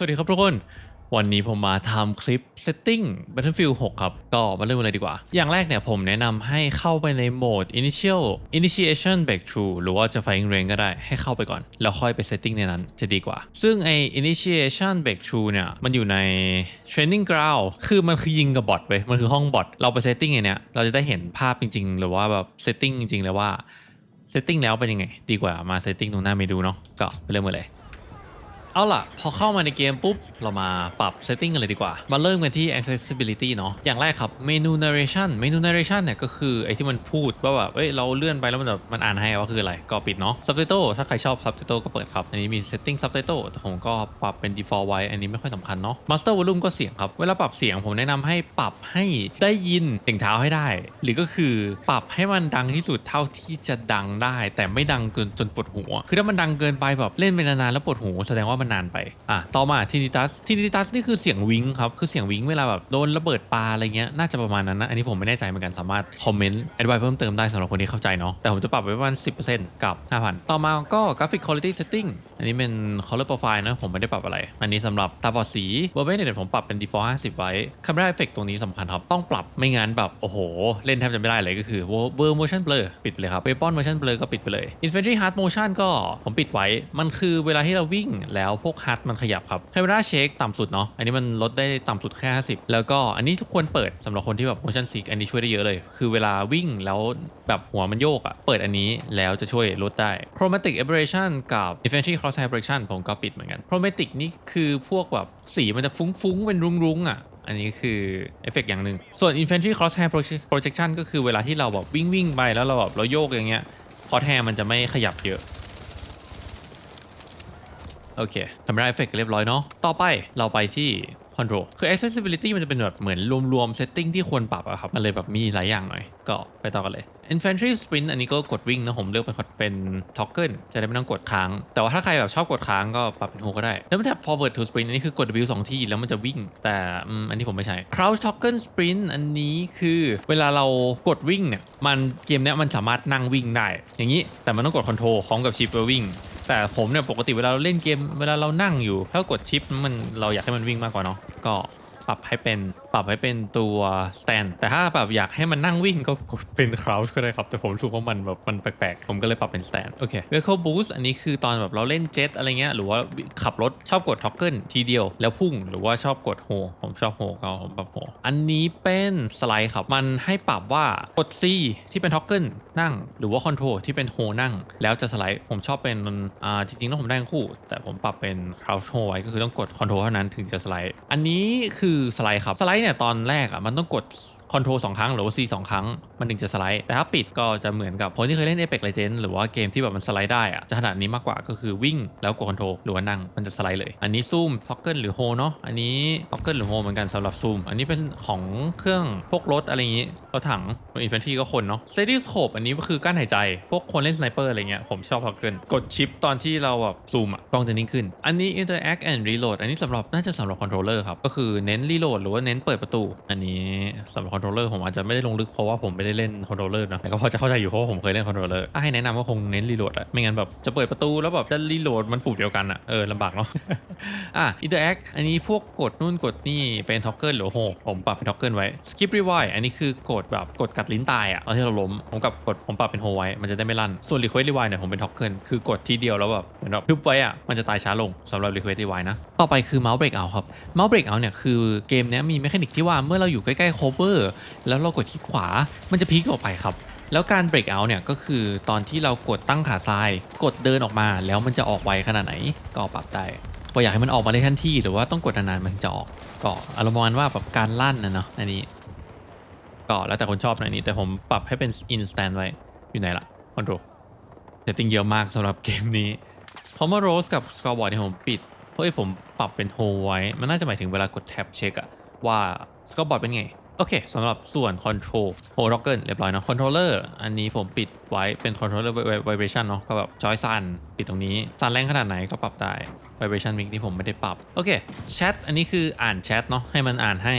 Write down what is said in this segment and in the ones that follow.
สวัสดีครับทุกคน วันนี้ผมมาทำคลิป setting Battlefield 6 ครับ ก็มาเริ่มเลยดีกว่า อย่างแรกเนี่ยผมแนะนำให้เข้าไปในโหมด initial initiation breakthrough หรือว่าจะ firing range ก็ได้ให้เข้าไปก่อน แล้วค่อยไป setting ในนั้นจะดีกว่า ซึ่งไอ initiation breakthrough เนี่ย มันอยู่ใน training ground คือมันคือยิงกับบอทเว้ยมันคือห้องบอทเราไป setting ไอเนี่ยเราจะได้เห็นภาพจริงๆ หรือว่าแบบ setting จริงๆเลยว่า setting แล้วเป็นยังไง ดีกว่ามา setting ตรงหน้าเมนูเนาะก็เริ่มเลย เอาล่ะ พอเข้ามาในเกมปุ๊บ เรามาปรับ setting กันเลยดีกว่า มาเริ่มกันที่ accessibility เนาะอย่างแรกครับเมนู narration เมนู narration เนี่ยก็คือไอ้ที่มันพูดว่าแบบเอ้ยเราเลื่อนไปแล้วมันแบบมันอ่านให้ว่าคืออะไร ก็ปิดเนาะ subtitle ถ้าใครชอบ subtitle ก็เปิดครับ อันนี้มี setting subtitle แต่ผมก็ปรับเป็น default ไว้ อันนี้ไม่ค่อยสำคัญเนาะ master volume ก็เสียงครับ เวลาปรับเสียงผมแนะนำให้ปรับให้ได้ยินเสียงเท้าให้ได้ หรือก็คือปรับให้มันดังที่สุดเท่าที่จะดังได้ แต่ไม่ดังเกินจนปวดหัว คือถ้ามันดังเกินไปแบบเล่นไปนานๆแล้วปวดหูแสดงว่ามันนานไป อะ ต่อมาทินิตัสทินิตัสนี่คือเสียงวิงครับ คือเสียงวิงเวลาแบบโดนระเบิดปลาอะไรเงี้ย น่าจะประมาณนั้นนะ อันนี้ผมไม่แน่ใจเหมือนกัน สามารถคอมเมนต์อธิบายเพิ่มเติมได้สำหรับคนที่เข้าใจเนาะ แต่ผมจะปรับไว้ประมาณ 10%กับ 5,000 ต่อมาก็กราฟิกคุณภาพ setting อันนี้เป็น color profile นะ ผมไม่ได้ปรับอะไร อันนี้สำหรับตาบอดสีเวอร์เบนเนี่ยผมปรับเป็น default 50 ไว้ camera effect ตรงนี้สำคัญครับ ต้องปรับ ไม่งั้นแบบ โอ้โห เล่นแทบจะไม่ได้เลยก็คือ World motion blur ปิดไปเลยครับ weapon motion blur ก็ปิดไปเลย infantry hard motion ก็ผมปิดไว้ มันคือเวลาที่เราวิ่งแล้วพวก hard มันขยับครับ camera shake ต่ำสุดเนาะอันนี้มันลดได้ต่ำสุดแค่ 50 แล้วก็อันนี้ทุกคนเปิดสำหรับคนที่แบบ motion sick อันนี้ช่วยได้เยอะเลย คือเวลาวิ่งแล้วแบบหัวมันโยกอะเปิดอันนี้แล้วจะช่วยลดได้ chromatic aberration กับ infantry cross aberration ผมก็ปิดเหมือนกัน chromatic นี่คือพวกแบบสีมันจะฟุ้งๆเป็นรุ้งๆอะอันนี้คือเอฟเฟกอย่างหนึ่ง ส่วน infantry crosshair projection ก็คือเวลาที่เราแบบวิ่งวิ่งไปแล้วเราแบบเราโยกอย่างเงี้ย crosshair มันจะไม่ขยับเยอะ โอเค camera effect เรียบร้อยเนาะต่อไปเราไปที่ control คือ accessibility มันจะเป็นแบบเหมือนรวมๆ setting ที่ควรปรับอะครับ มันเลยแบบมีหลายอย่างหน่อย ก็ไปต่อกันเลย infantry sprint อันนี้ก็กดวิ่งนะผมเลือกเป็นเป็น toggle จะได้ไม่ต้องกดค้าง แต่ว่าถ้าใครแบบชอบกดค้างก็ปรับเป็น hold ก็ได้ แล้วมันแท็บ forward to sprint อันนี้คือกด W สองที่แล้วมันจะวิ่ง แต่อันนี้ผมไม่ใช้ crouch toggle sprint อันนี้คือเวลาเรากดวิ่งเนี่ยมันเกมเนี้ยมันสามารถนั่งวิ่งได้ อย่างนี้แต่มันต้องกด control พร้อมกับ shift เพื่อวิ่ง แต่ผมเนี่ยปกติเวลาเราเล่นเกมเวลาเรานั่งอยู่ ถ้ากดชิปมันเราอยากให้มันวิ่งมากกว่าเนาะก็ปรับให้เป็นปรับให้เป็นตัว stand แต่ถ้าแบบอยากให้มันนั่งวิ่งก็เป็น crouch ก็ได้ครับ แต่ผมรู้สึกว่ามันแบบมันแปลกๆ ผมก็เลยปรับเป็น stand โอเค vehicle boost อันนี้คือตอนแบบเราเล่นเจ็ตอะไรเงี้ยหรือว่าขับรถชอบกด toggle ทีเดียว แล้วพุ่งหรือว่าชอบกดโฮผมชอบโฮก็ผมปรับโฮอันนี้เป็นสไลด์ครับ มันให้ปรับว่ากด C ที่เป็น toggle นั่ง หรือว่า control ที่เป็นโฮนั่ง แล้วจะสไลด์ผมชอบเป็นอ่าจริงๆแล้วผมได้ทั้งคู่ แต่ผมปรับเป็น crouch hold ไว้ก็คือต้องกด control เท่านั้นถึงจะสไลด์อันนี้คือสไลด์ครับสไลด์เนี่ยตอนแรกอะมันต้องกด คอนโทรลสองครั้งหรือว่า C สองครั้งมันถึงจะสไลด์ แต่ถ้าปิดก็จะเหมือนกับคนที่เคยเล่น Apex l e g e n d หรือว่าเกมที่แบบมันสไลด์ได้อะจะขนาดนี้มากกว่าก็คือวิ่งแล้วกดคอนโทรลหรือว่านั่งมันจะสไลด์เลย อันนี้ซูมท็อกเกิลหรือโฮเนาะอันนี้ท็อกเกิลหรือโฮเหมือนกันสำหรับซูมอันนี้เป็นของเครื่องพวกรถอะไรอย่างงี้รถถังอินฟันทีก็คนเนาะ steady scope อันนี้ก็คือกั้นหายใจ พวกคนเล่นสไนเปอร์อะไรเงี้ยผมชอบท็อกเกิลกดชิปตอนที่เราแบบซูมอะกล้องจะนิ่งขึ้น อันนี้ interact and reload อันนี้สำหรับน่าจะสำหรับคอนโทรลเลอร์ครับก็คือเน้นรีโหลดหรือว่าเน้นเปิดประตู อันนี้สำหรับอนโทรลเลอร์ผมอาจจะไม่ได้ลงลึกเพราะว่าผมไม่ได้เล่นคอนโทรลเลอร์นะแต่ก็พอจะเข้าใจอยู่เพราะว่าผมเคยเล่นคอนโทรลเลอร์ให้แนะนำก็คงเน้นรีโหลดอะไม่งั้นแบบจะเปิดประตูแล้วแบบจะรีโหลดมันปุ่มเดียวกันอะเออลำบากเนาะอะ interact อันนี้พวกกดนู่นกดนี่เป็นท็อกเกิลหรือโฮผมปรับเป็นท็อกเกิลไว้ skip rewind อันนี้คือกดแบบกดกัดลิ้นตายอะตอนที่เราล้มผมกับกดผมปรับเป็นโฮไว้มันจะได้ไม่ลั่นส่วน request rewind เนี่ยผมเป็นท็อกเกิลคือกดทีเดียวแล้วแบบเหมือนแบบทึบไว้อะมันจะตายช้าลงสำหรับ request rewind นะต่อไปคือ mouse break out ครับ mouse break out เนี่ยคือเกมนี้มีเมคานิกที่ว่าเมื่อเราอยู่ใกล้ๆ cover แล้วเรากดที่ขวามันจะพลิกออกไปครับ แล้วการ break out เนี่ยก็คือตอนที่เรากดตั้งขาซ้าย กดเดินออกมาแล้วมันจะออกไวขนาดไหนก็ปรับได้พออยากให้มันออกมาได้ทันทีหรือว่าต้องกดนานๆมันจะออกก็อารมณ์ว่าแบบการลั่นนะเนาะอันนี้ ก็แล้วแต่คนชอบนะอันนี้ แต่ผมปรับให้เป็น instant ไว้อยู่ไหนล่ะคอนโทรลเซตติ้งเยอะมากสำหรับเกมนี้เพราะว่า rose กับ scoreboard เนี่ยผมปิดเพราะไอ้ผมปรับเป็น hold ไว้ มันน่าจะหมายถึงเวลากดแท็บเช็คอะว่า scoreboard เป็นไง โอเคสำหรับส่วน control โฮล็อกเกิลเรียบร้อยเนาะ controller อันนี้ผมปิดไว้เป็น controller Vibration เนาะก็แบบจอยสั่นปิดตรงนี้ สั่นแรงขนาดไหนก็ปรับได้ vibration Mic ที่ผมไม่ได้ปรับ โอเคแชทอันนี้คืออ่านแชทเนาะให้มันอ่านให้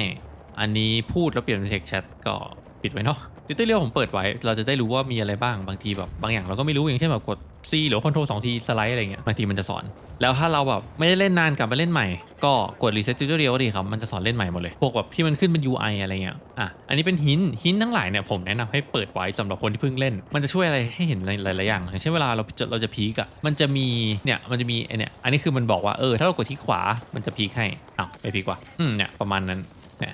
อันนี้พูดแล้วเปลี่ยนเป็น text chat ก็ปิดไว้เนาะ ติวเตอร์เรียวผมเปิดไว้ เราจะได้รู้ว่ามีอะไรบ้างบางทีแบบบางอย่างเราก็ไม่รู้อย่างเช่นแบบกด C หรือว่า Ctrl 2ทีสไลด์อะไรเงี้ยบางทีมันจะสอน แล้วถ้าเราแบบไม่ได้เล่นนานกลับมาเล่นใหม่ ก็กด reset tutorial ก็ดีครับ มันจะสอนเล่นใหม่หมดเลย พวกแบบที่มันขึ้นเป็น UI อะไรเงี้ยอะอันนี้เป็นหินหินทั้งหลายเนี่ยผมแนะนำให้เปิดไว้สำหรับคนที่เพิ่งเล่น มันจะช่วยอะไรให้เห็นหลายๆอย่างอย่างเช่นเวลาเราจะเราจะพีกอะมันจะมีเนี่ยมันจะมีไอเนี่ยอันนี้คือมันบอกว่าเออถ้าเรากดที่ขวามันจะพีกให้อ้าวไม่พีกว่ะอืมเนี่ยประมาณนั้นเนี่ย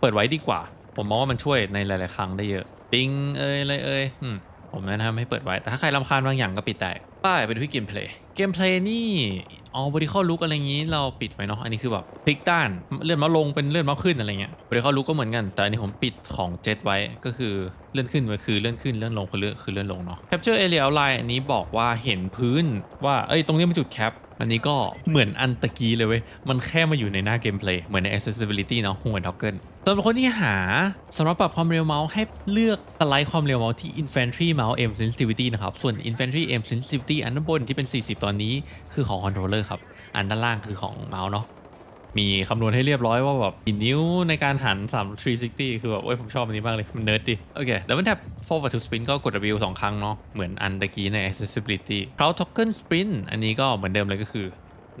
เปิดไว้ดีกว่า ผมมองว่ามันช่วยในหลาย ๆ ครั้งได้เยอะ ปิงเอ้ยอะไรเอ้ยอผมแนะนำให้เปิดไว้ แต่ถ้าใครรำคาญบางอย่างก็ปิดได้ป้ายไปดูที่เกมเพลย์ เกมเพลย์นี่อ๋อบริคอลุกอะไรอย่างนี้เราปิดไว้เนาะ อันนี้คือแบบพลิกด้านเลื่อนมาลงเป็นเลื่อนมาขึ้นอะไรเงี้ยบริคอลุกก็เหมือนกัน แต่อันนี้ผมปิดของเจ็ตไว้ก็คือเลื่อนขึ้นไว้คือเลื่อนขึ้นเลื่อนลงคือเลื่อนคือเลื่อนลงเนาะ Capture Area Outline อันนี้บอกว่าเห็นพื้นว่าเอ้ยตรงนี้เป็นจุดแคป อันนี้ก็เหมือนอันตะกี้เลยเว้ย มันแค่มาอยู่ในหน้าเกมเพลย์ เหมือนใน accessibility เนาะหัวท็อกเกิลสำหรับคนที่หาสำหรับปรับความเร็วเมาส์ให้เลือกสไลด์ความเร็วเมาส์ที่ infantry mouse aim sensitivity นะครับ ส่วน infantry aim sensitivity อันด้านบนที่เป็น 40 ตอนนี้คือของ controller ครับ อันด้านล่างคือของเมาส์เนาะ มีคำนวณให้เรียบร้อยว่าแบบกี่นิ้วในการหัน 3 360 คือแบบโอ้ยผมชอบอันนี้มากเลย มันเนิร์ดดิ โอเค Double tap forward to spin ก็กด W 2 ครั้งเนาะเหมือนอันตะกี้ใน accessibility crowd token spin อันนี้ก็เหมือนเดิมเลยก็คือ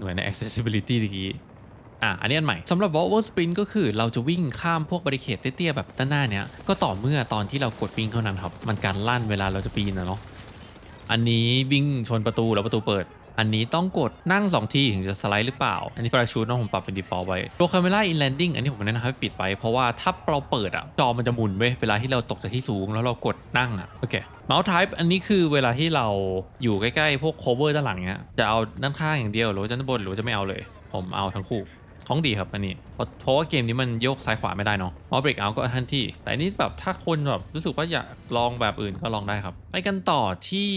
เหมือนใน accessibility ตะกี้อะอันนี้อันใหม่สำหรับ w a l k sprint ก็คือเราจะวิ่งข้ามพวกบริเคดเตี้ยๆแบบด้านหน้าเนี้ยก็ต่อเมื่อตอนที่เรากดวิ่งเท่านั้นครับ มันการลั่นเวลาเราจะปีนนะเนาะอันนี้วิ่งชนประตูแล้วประตูเปิด อันนี้ต้องกดนั่ง 2 ทีถึงจะสไลด์หรือเปล่า อันนี้ parachute นอะผมปรับเป็น default ไว้ Pro camera in landing อันนี้ผมแนะนำให้ปิดไว้ เพราะว่าถ้าเราเปิดอะจอมันจะหมุนเว้ยเวลาที่เราตกจากที่สูงแล้วเรากดนั่งอะโอเค mouse type อันนี้คือเวลาที่เราอยู่ใกล้ๆ พวก cover ด้านหลังเนี้ยจะเอาด้านข้างอย่างเดียวหรือด้านบนหรือจะไม่เอาเลย ผมเอาทั้งคู่ของดีครับอันนี้เพราะเพราะว่าเกมนี้มันโยกซ้ายขวาไม่ได้เนาะมอเบรกเอาก็ทันทีแต่อันนี้แบบถ้าคนแบบรู้สึกว่าอยากลองแบบอื่นก็ลองได้ครับ ไปกันต่อที่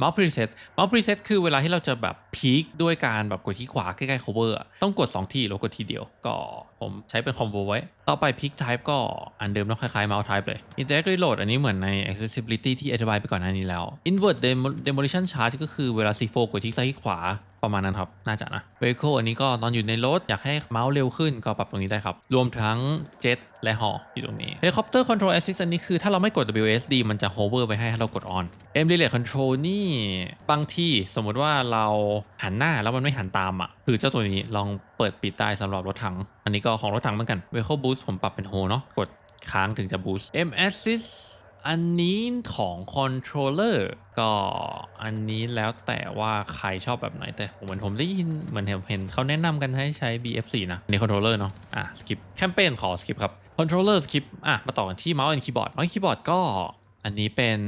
Mouse Preset Mouse Preset คือเวลาที่เราจะแบบ พีคด้วยการแบบกดที่ขวาใกล้ๆ cover ต้องกด 2 ทีแล้วกดทีเดียว ก็ผมใช้เป็นคอมโบไว้ ต่อไป Peak Type ก็อันเดิมแล้วคล้ายๆ Mouse Type เลย Indirect Reload อันนี้เหมือนใน Accessibility ที่อธิบายไปก่อนหน้านี้แล้ว Invert demolition Charge ก็คือเวลา C4 กดที่ซ้ายที่ขวาประมาณนั้นครับ น่าจะนะ Vehicle อันนี้ก็ตอนอยู่ในรถ อยากให้เมาส์เร็วขึ้นก็ปรับตรงนี้ได้ครับ รวมทั้ง Jet และ h ออยู่ตรงนี้ Helicopter Control Assist อันนี้คือถ้าเราไม่กด WSD มันจะ hover ไปให้ให้เรากด on Aim Relay Control นี่บางที่สมมติว่าเราหันหน้าแล้วมันไม่หันตามอะ คือเจ้าตัวนี้ลองเปิดปิดได้สำหรับรถถัง อันนี้ก็ของรถถังเหมือนกัน Vehicle Boost ผมปรับเป็น hold เนาะกดค้างถึงจะ boost M Assist อันนี้ของ controller ก็อันนี้แล้วแต่ว่าใครชอบแบบไหนแต่ผมเหมือนผมได้ยินเหมือนเห็นเขาแนะนำกันให้ใช้ BF4 นะอันนี้ controller เนาะอะ skip แคมเปญขอ skip ครับ controller skip อะมาต่อกันที่ mouse and keyboard mouse and keyboard ก็อันนี้เป็น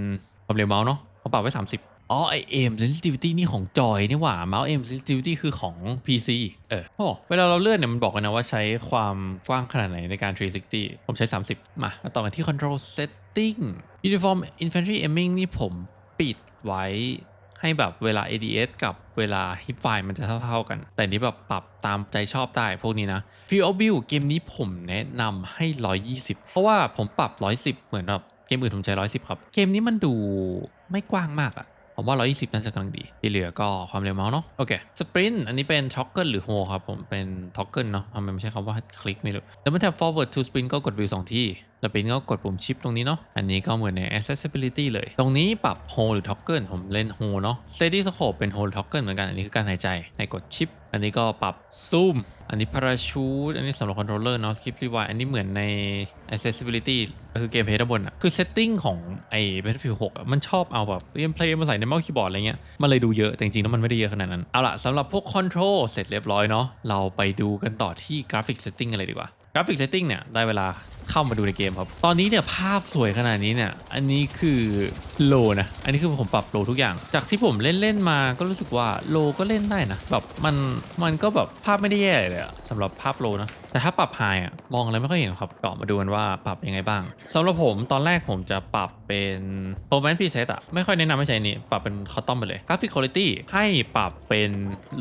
ความเร็วเมาส์เนาะผมปรับไว้ 30 อ๋อไอเอ็ม sensitivity นี่ของจอยนี่หว่า mouse aim sensitivity คือของ PC เออโอ้เวลาเราเลื่อนเนี่ยมันบอกกันนะว่าใช้ความกว้างขนาดไหนในการ 360 ผมใช้ 30มามาต่อกันที่ control setting uniform infantry aiming นี่ผมปิดไว้ให้แบบเวลา ADS กับเวลา hip fire มันจะเท่า ๆกัน แต่นี้แบบปรับตามใจชอบได้พวกนี้นะ field of view เกมนี้ผมแนะนำให้ 120 เพราะว่าผมปรับ 110 เหมือนแบบเกมอื่นผมใช้ 110 ครับ เกมนี้มันดูไม่กว้างมากอะ ผมว่า 120 น่าจะกำลังดี ที่เหลือก็ความเร็วเมาส์เนาะโอเคสปรินต์อันนี้เป็นท็อกเกิลหรือโฮครับผมเป็นท็อกเกิลเนาะทำไมไม่ใช่คำว่าคลิกไม่รู้แล้วมันแท็บ forward to sprint ก็กดวิวสองที่สปรินก็กดปุ่มชิปตรงนี้เนาะ อันนี้ก็เหมือนใน accessibility เลย ตรงนี้ปรับโฮหรือท็อกเกิลผมเล่นโฮเนาะ steady scope เป็นโฮหรือท็อกเกิลเหมือนกัน อันนี้คือการหายใจ ให้กดชิป อันนี้ก็ปรับซูม อันนี้ parachute อันนี้สำหรับ controller เนาะ skip rewind อันนี้เหมือนใน accessibility ก็คือเกมเพลย์ด้านบนอะคือ setting ของไอ้ Battlefield 6อะมันชอบเอาแบบเกมเพลย์มาใส่ในเมาส์คีย์บอร์ดอะไรเงี้ย มันเลยดูเยอะแต่จริงๆแล้วมันไม่ได้เยอะขนาดนั้น เอาล่ะสำหรับพวก control เสร็จเรียบร้อยเนาะเราไปดูกันต่อที่ graphic setting กันเลยดีกว่า graphic setting เนี่ยได้เวลา เข้ามาดูในเกมครับ ตอนนี้เนี่ยภาพสวยขนาดนี้เนี่ย อันนี้คือโลนะ อันนี้คือผมปรับโลทุกอย่าง จากที่ผมเล่นเล่นๆมาก็รู้สึกว่าโลก็เล่นได้นะ แบบมันมันก็แบบภาพไม่ได้แย่เลยอะสำหรับภาพโลนะ แต่ถ้าปรับไฮอะมองอะไรไม่ค่อยเห็นครับก็มาดูกันว่าปรับยังไงบ้างสำหรับผมตอนแรกผมจะปรับเป็น performance preset อะไม่ค่อยแนะนำให้ใช้นี้ปรับเป็น custom ไปเลย graphic quality ให้ปรับเป็น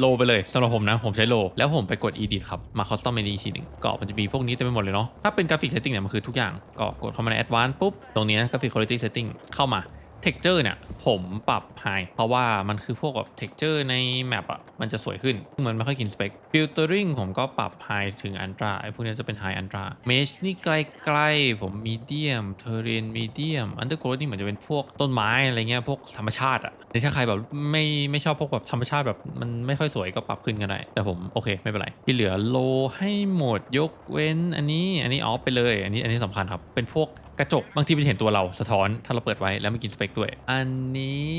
low ไปเลยสำหรับผมนะผมใช้ low แล้วผมไปกด edit ครับมา custom ในนี้อีกทีหนึ่งก็มันจะมีพวกนี้เต็มไปหมดเลยเนาะถ้าเป็น graphic setting เนี่ยมันคือทุกอย่างก็กดเข้ามาใน advanced ปุ๊บ ตรงนี้นะ graphic quality setting เข้ามา texture เนี่ยผมปรับ high เพราะว่ามันคือพวกแบบ texture ในแมปอะมันจะสวยขึ้นซึ่งมันไม่ค่อยกินสเปค filtering ผมก็ปรับ high ถึง ultra ไอ้พวกนี้จะเป็น high ultra mesh นี่ใกล้ๆ ผม medium terrain medium undergrowth นี่เหมือนจะเป็นพวกต้นไม้อะไรเงี้ยพวกธรรมชาติอะในถ้าใครแบบไม่ไม่ชอบพวกแบบธรรมชาติแบบมันไม่ค่อยสวยก็ปรับขึ้นก็ได้แต่ผมโอเคไม่เป็นไรที่เหลือโลให้หมดยกเว้นอันนี้อันนี้ออฟไปเลย อันนี้อันนี้สำคัญครับเป็นพวก กระจกบางทีมันจะเห็นตัวเราสะท้อนถ้าเราเปิดไว้แล้วไม่กินสเปคด้วย อันนี้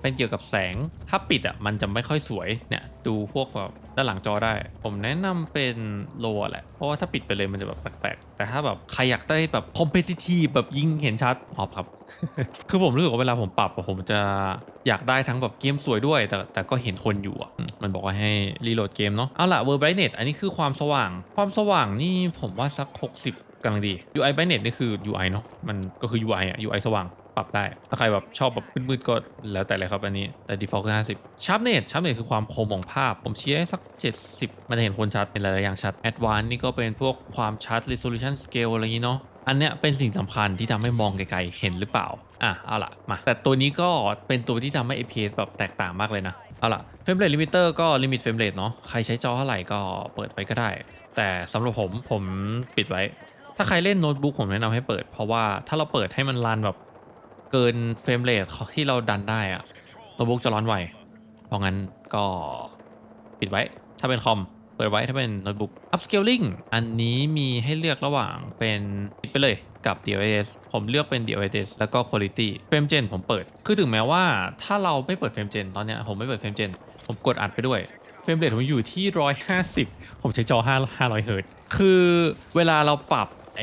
เป็นเกี่ยวกับแสงถ้าปิดอะมันจะไม่ค่อยสวยเนี่ยดูพวกแบบด้านหลังจอได้ ผมแนะนำเป็นโลแหละ เพราะว่าถ้าปิดไปเลยมันจะแบบแปลกๆ แต่ถ้าแบบใครอยากได้แบบคอมเพ t i t i v e แบบยิงเห็นชัดออฟครับ คือผมรู้สึกว่าเวลาผมปรับผมจะอยากได้ทั้งแบบเกมสวยด้วย แต่แต่ก็เห็นคนอยู่อะ มันบอกว่าให้รีโหลดเกมเนาะ เอาล่ะ World Brightness อันนี้คือความสว่าง ความสว่างนี่ผมว่าสัก 60 กำลังดี UI Brightness นี่คือ UI เนาะมันก็คือ UI อะ UI สว่างปรับได้ ถ้าใครแบบชอบแบบมืดๆก็แล้วแต่เลยครับอันนี้แต่ default คือ 50 Sharpness Sharpness คือความคมของภาพ ผมชี้ให้สัก 70 มันจะเห็นคนชัดเป็นหลายๆอย่างชัด Advanced นี่ก็เป็นพวกความชัด resolution scale อะไรอย่างนี้เนาะอันเนี้ยเป็นสิ่งสำคัญที่ทำให้มองไกลๆ เห็นหรือเปล่า อะ เอาล่ะมา แต่ตัวนี้ก็เป็นตัวที่ทำให้ FPS แบบแตกต่างมากเลยนะ เอาล่ะ frame rate limiter ก็ลิมิต frame rate เนาะ ใครใช้จอเท่าไหร่ก็เปิดไว้ก็ได้ แต่สำหรับผมผมปิดไว้ ถ้าใครเล่นโน้ตบุ๊กผมแนะนำให้เปิด เพราะว่าถ้าเราเปิดให้มันรันแบบเกินเฟรมเรทที่เราดันได้อะโน้ตบุ๊กจะร้อนไว เพราะงั้นก็ปิดไว้ ถ้าเป็นคอมเปิดไว้ถ้าเป็นโน้ตบุ๊ก upscaling อันนี้มีให้เลือกระหว่างเป็นปิดไปเลยกับ DLSS ผมเลือกเป็น DLSS แล้วก็ quality frame gen ผมเปิด คือถึงแม้ว่าถ้าเราไม่เปิด frame gen ตอนเนี้ยผมไม่เปิด frame gen ผมกดอัดไปด้วยเฟรมเรทผมอยู่ที่ 150 ผมใช้จอ5 500เฮิร์ตซ์คือเวลาเราปรับ ไอ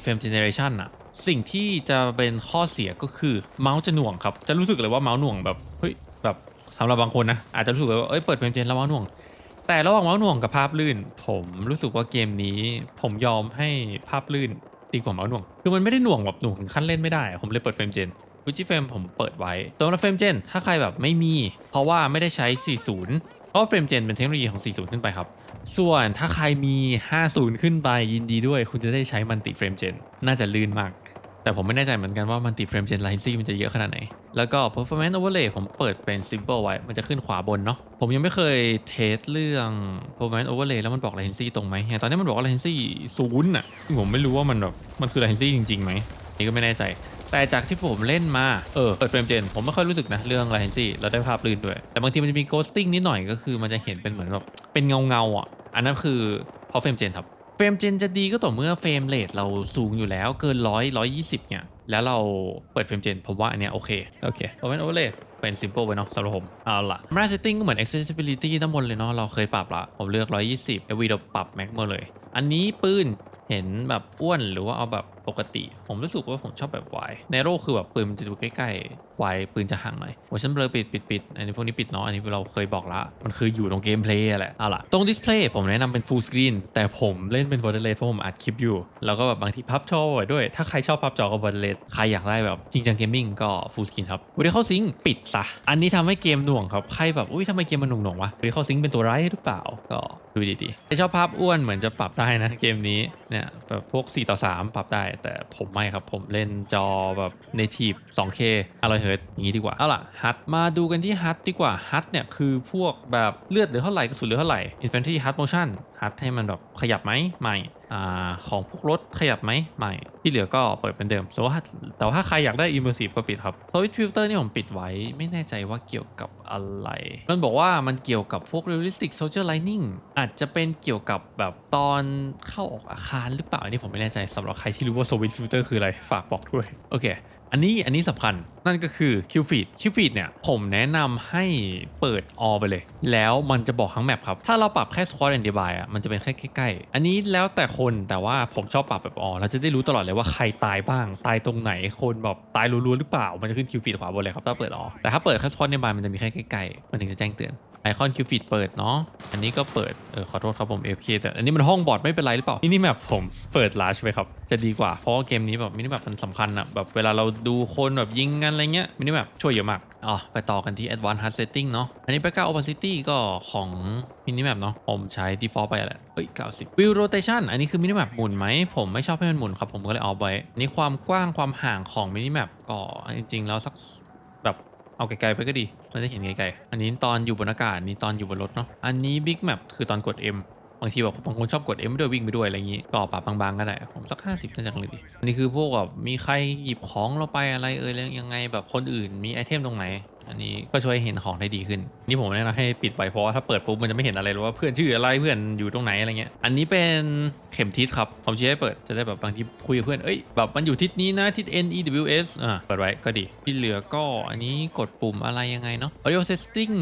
เฟรมเจเนเรชันอะสิ่งที่จะเป็นข้อเสียก็คือเมาส์จะหน่วงครับ จะรู้สึกเลยว่าเมาส์หน่วงแบบเฮ้ยแบบสำหรับบางคนนะอาจจะรู้สึกเลยว่าเอ้ยเปิดเฟรมเจนแล้วเมาส์หน่วง แต่ระหว่างเมาส์หน่วงกับภาพลื่น ผมรู้สึกว่าเกมนี้ ผมยอมให้ภาพลื่นดีกว่าเมาส์หน่วง คือมันไม่ได้หน่วงแบบหน่วงถึงขั้นเล่นไม่ได้ ผมเลยเปิดเฟรมเจน วิจิเฟรมผมเปิดไว้ตัวเฟรมเจนถ้าใครแบบไม่มี เพราะว่าไม่ได้ใช้ 40 เพราะเฟรมเจนเป็นเทคโนโลยีของ 40 ขึ้นไปครับ ส่วนถ้าใครมี 50 ขึ้นไปยินดีด้วย คุณจะได้ใช้มันติเฟรมเจนน่าจะลื่นมาก แต่ผมไม่แน่ใจเหมือนกันว่ามันติเฟรมเจนไลซี่มันจะเยอะขนาดไหน แล้วก็ performance overlay ผมเปิดเป็น simple ไว้ มันจะขึ้นขวาบนเนาะ ผมยังไม่เคยเทสเรื่อง performance overlay แล้วมันบอก latency ตรงไหมอย่างตอนนี้มันบอกว่า latency ศูนย์อะผมไม่รู้ว่ามันแบบมันคือ latency จริงๆไหมนี่ก็ไม่แน่ใจ แต่จากที่ผมเล่นมา เออ เปิดเฟรมเจน ผมไม่ค่อยรู้สึกนะ เรื่อง latency แล้วได้ภาพลื่นด้วย แต่บางทีมันจะมี ghosting นิดหน่อยก็คือมันจะเห็นเป็นเหมือนแบบเป็นเงาเงาๆอะ อันนั้นคือเพราะเฟรมเจนครับ เฟรมเจนจะดีก็ต่อเมื่อเฟรมเรทเราสูงอยู่แล้วเกินร้อยร้อยยี่สิบเนี่ยแล้วเราเปิดเฟรมเจนผมว่าอันเนี้ยโอเค โอเคผมเป็นโอเวอร์เลยเป็น simple ไปเนาะสำหรับผม เอาล่ะ Camera setting ก็เหมือน accessibility ด้านบนเลยเนาะเราเคยปรับละ ผมเลือก 120 AV เราปรับ max หมดเลย อันนี้ปืนเห็นแบบอ้วนหรือว่าเอาแบบปกติ ผมรู้สึกว่าผมชอบแบบไวในโรคือแบบปืนมันจะดูใกล้ๆไวปืนจะห่างหน่อยโอ้ฉันเบลอปิดปิดปิดอันนี้พวกนี้ปิดเนาะอันนี้เราเคยบอกละ มันคืออยู่ตรงเกมเพลย์แหละเอาล่ะ ตรงดิสเพลย์ผมแนะนำเป็น full screen แต่ผมเล่นเป็น borderless เพราะผมอัดคลิปอยู่ แล้วก็แบบบางทีพับจอไว้ด้วย ถ้าใครชอบพับจอก็ใครอยากได้แบบจริงจังเกมมิ่งก็ full screen ครับ vertical sync ปิดซะอันนี้ทำให้เกมหน่วงครับใครแบบอุ้ยทำไมเกมมันหน่วงๆวะ vertical sync เป็นตัวร้ายหรือเปล่าก็ดูดีๆใครชอบภาพอ้วนเหมือนจะปรับได้นะเกมนี้เนี่ยแบบพวก 4 ต่อ 3 ปรับได้ แต่ผมไม่ครับผมเล่นจอแบบ native 2K 100เฮิร์ตอย่างนี้ดีกว่าเอาล่ะฮัตมาดูกันที่ฮัตดีกว่าฮัตเนี่ยคือพวกแบบเลือดเหลือเท่าไหร่กระสุนเหลือเท่าไหร่ infantry hard motion ฮัตให้มันแบบขยับไหมไม่ อของพวกรถขยับไหมไม่ ที่เหลือก็เปิดเป็นเดิมแต่ว่าแต่ว่าถ้าใครอยากได้ immersive ก็ปิดครับ switch filter นี่ผมปิดไว้ไม่แน่ใจว่าเกี่ยวกับอะไร มันบอกว่ามันเกี่ยวกับพวก realistic social lighting อาจจะเป็นเกี่ยวกับแบบตอนเข้าออกอาคารหรือเปล่าอันนี้ผมไม่แน่ใจสำหรับใครที่รู้ว่า switch filter คืออะไรฝากบอกด้วย โอเค อันนี้อันนี้สำคัญนั่นก็คือ Qfeed Qfeed เนี่ยผมแนะนำให้เปิด all ไปเลย แล้วมันจะบอกทั้งแมปครับ ถ้าเราปรับแค่ squad and nearby อะมันจะเป็นแค่ใกล้ๆ อันนี้แล้วแต่คนแต่ว่าผมชอบปรับแบบ all เราจะได้รู้ตลอดเลยว่าใครตายบ้าง ตายตรงไหนคนแบบตายรัวๆหรือเปล่า มันจะขึ้น Qfeed ขวาบนเลยครับถ้าเปิด all แต่ถ้าเปิดแค่ squad and nearby มันจะมีแค่ใกล้ๆมันถึงจะแจ้งเตือน ไอคอน Qfeed เปิดเนาะ อันนี้ก็เปิด เออขอโทษครับผม AFK แต่อันนี้มันห้องบอร์ดไม่เป็นไรหรือเปล่า นี่นี่แมปผมเปิดลาชไปครับ จะดีกว่า เพราะเกมนี้แบบมินิแมปมันสำคัญอะแบบเวลาเราดูคนแบบยิงกันอะไรเงี้ยมินิแมปช่วยเยอะมากอ๋อไปต่อกันที่ Advanced Hard Setting เนาะ อันนี้ Background Opacity ก็ของมินิแมปเนาะ ผมใช้ default ไปแหละเอ้ย 90 Wheel Rotation อันนี้คือมินิแมปหมุนไหม ผมไม่ชอบให้มันหมุนครับ ผมก็เลยเอาไว้อันนี้ความกว้างความห่างของมินิแมปก็จริงๆแล้วสัก เอาไกลๆไปก็ดีมันจะเห็นไกลๆอันนี้ตอนอยู่บนอากาศอันนี้ตอนอยู่บนรถเนาะอันนี้บิ๊กแมปคือตอนกด M บางทีแบบบางคนชอบกด M ไปด้วยวิ่งไปด้วยอะไรอย่างนี้ก็ปรับบางๆก็ได้ ผมสัก 50น่าจะเลยดีอันนี้คือพวกแบบมีใครหยิบของเราไปอะไรเอ่ยแล้วยังไงแบบคนอื่นมีไอเทมตรงไหน อันนี้ก็ช่วยเห็นของได้ดีขึ้น นี่ผมแนะนำให้ปิดไว้เพราะว่าถ้าเปิดปุ๊บมันจะไม่เห็นอะไรเลยว่าเพื่อนชื่ออะไรเพื่อนอยู่ตรงไหนอะไรเงี้ย อันนี้เป็นเข็มทิศครับผมชี้ให้เปิดจะได้แบบบางทีคุยกับเพื่อนเอ้ยแบบมันอยู่ทิศนี้นะทิศ N E W S อ่าเปิดไว้ก็ดี ที่เหลือก็อันนี้กดปุ่มอะไรยังไงเนาะ Audio Setting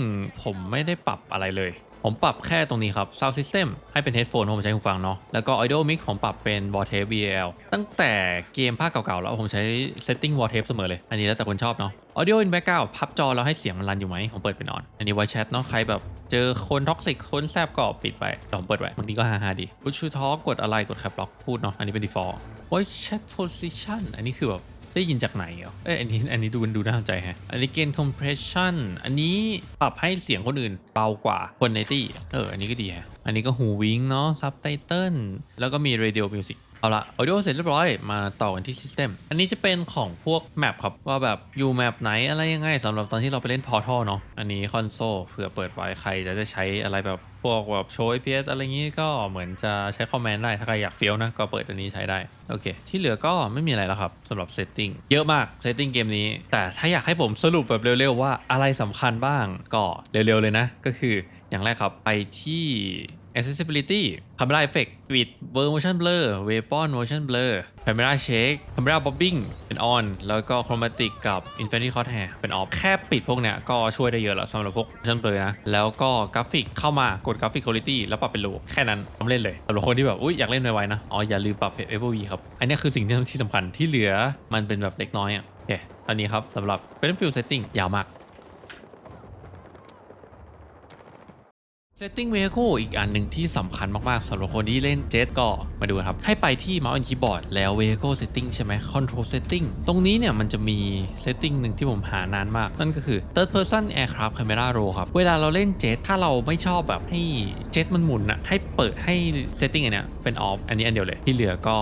ผมไม่ได้ปรับอะไรเลย ผมปรับแค่ตรงนี้ครับ Sound System ให้เป็น Headphone ผมใช้หูฟังเนาะ แล้วก็ Audio Mix ผมปรับเป็น Vortex VL ตั้งแต่เกมภาคเก่าๆ แล้วผมใช้ Setting Vortex เสมอเลย อันนี้แล้วแต่คนชอบเนาะ Audio in Background พับจอแล้วให้เสียงมันรันอยู่ไหม ผมเปิดเป็นออน อันนี้ Voice Chat เนาะ ใครแบบเจอคนท็อกซิกคนแซบก็ปิดไปลองเปิดไว้บางทีก็ฮาๆดี Push to Talk กดอะไรกด Cap Lock พูดเนาะ อันนี้เป็น Default Voice Chat Position อันนี้คือแบบ ได้ยินจากไหนเหรอเอ้ยอันนี้อันนี้ดูดูน่าสนใจแฮะ อันนี้เกณฑ์ compression อันนี้ปรับให้เสียงคนอื่นเบากว่าคนในที่เอออันนี้ก็ดีฮะ อันนี้ก็หูวิงเนาะซับไตเติลแล้วก็มี radio music เอาละ audio เสร็จเรียบร้อย มาต่อกันที่ system อันนี้จะเป็นของพวกแมปครับ ว่าแบบอยู่แมปไหนอะไรยังไงสำหรับตอนที่เราไปเล่น portal เนาะอันนี้คอนโซลเผื่อเปิดไว้ใครจะได้ใช้อะไรแบบพวกแบบโชว์ APS อะไรงี้ก็เหมือนจะใช้คอมแมนด์ได้ ถ้าใครอยากเฟี้ยวนะ ก็เปิดอันนี้ใช้ได้ โอเค ที่เหลือก็ไม่มีอะไรแล้วครับสำหรับ setting เยอะมาก setting เกมนี้ แต่ถ้าอยากให้ผมสรุปแบบเร็วๆว่าอะไรสำคัญบ้างก็เร็วๆเลยนะ ก็คืออย่างแรกครับไปที่ accessibility camera effect grid world motion blur weapon motion blur camera shake camera bobbing เป็น on แล้วก็ chromatic กับ infinity crosshair เป็น off แค่ปิดพวกเนี้ยก็ช่วยได้เยอะแล้วสำหรับพวก motion blur นะ แล้วก็กราฟิกเข้ามากดกราฟิก quality แล้วปรับเป็น low แค่นั้นทำเล่นเลยสำหรับคนที่แบบ อุ้ยอยากเล่นไวๆนะ อ๋อ อย่าลืมปรับ FOV ครับ อันนี้คือสิ่งที่สำคัญที่เหลือมันเป็นแบบเล็กน้อยอะโอเคอันนี้ครับสำหรับ Battlefield setting ยาวมาก Setting Vehicle อีกอันหนึ่งที่สำคัญมากๆสำหรับคนที่เล่นเจ็ตก็มาดูกันครับ ให้ไปที่ Mouse and Keyboard แล้ว Vehicle Setting ใช่ไหม Control Setting ตรงนี้เนี่ยมันจะมี Setting หนึ่งที่ผมหานานมาก นั่นก็คือ Third Person Aircraft Camera Roll ครับ เวลาเราเล่นเจ็ตถ้าเราไม่ชอบแบบให้เจ็ตมันหมุนอะให้เปิดให้ Setting อันเนี้ยเป็น off อันนี้อันเดียวเลย ที่เหลือก็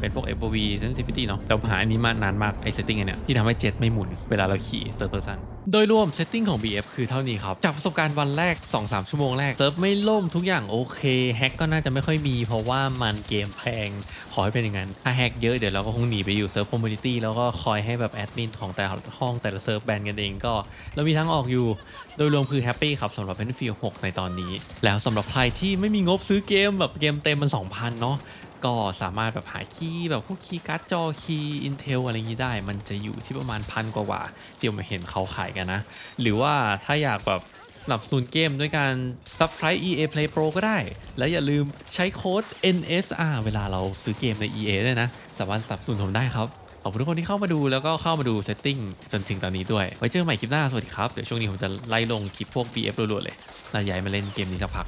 เป็นพวก FOV Sensitivity เนาะเราหาอันนี้มานานมากไอ้ Setting อันเนี้ยที่ทำให้เจ็ตไม่หมุน เวลาเราขี่ Third Person โดยรวม Setting ของ BF คือเท่านี้ครับ จากประสบการณ์วันแรก 2-3 ชั่วโมงแรกเซิร์ฟไม่ล่มทุกอย่างโอเคแฮกก็น่าจะไม่ค่อยมี เพราะว่ามันเกมแพง ขอให้เป็นอย่างนั้น ถ้าแฮกเยอะเดี๋ยวเราก็คงหนีไปอยู่เซิร์ฟคอมมูนิตี้แล้วก็คอยให้แบบแอดมินของแต่ละห้องแต่ละเซิร์ฟแบนกันเองก็เรามีทางออกอยู่ โดยรวมคือแฮปปี้ครับสำหรับ Battlefield 6 ในตอนนี้ แล้วสำหรับใครที่ไม่มีงบซื้อเกมแบบเกมเต็มมัน2,000เนาะ ก็สามารถแบบหาคีย์แบบพวกคีย์การ์ดจอคีย์ Intel อะไรอย่างนี้ได้ มันจะอยู่ที่ประมาณพันกว่าๆที่ผมเห็นเขาขายกันนะ หรือว่าถ้าอยากแบบสนับสนุนเกมด้วยการ subscribe EA Play Pro ก็ได้ และอย่าลืมใช้โค้ด NSR เวลาเราซื้อเกมใน EA ด้วยนะ สามารถสนับสนุนผมได้ครับขอบคุณทุกคนที่เข้ามาดูแล้วก็เข้ามาดูเซตติ้งจนถึงตอนนี้ด้วย ไว้เจอกันใหม่คลิปหน้า สวัสดีครับ เดี๋ยวช่วงนี้ผมจะไล่ลงคลิปพวก BF รัวๆเลยน่าย้ายมาเล่นเกมนี้สักพัก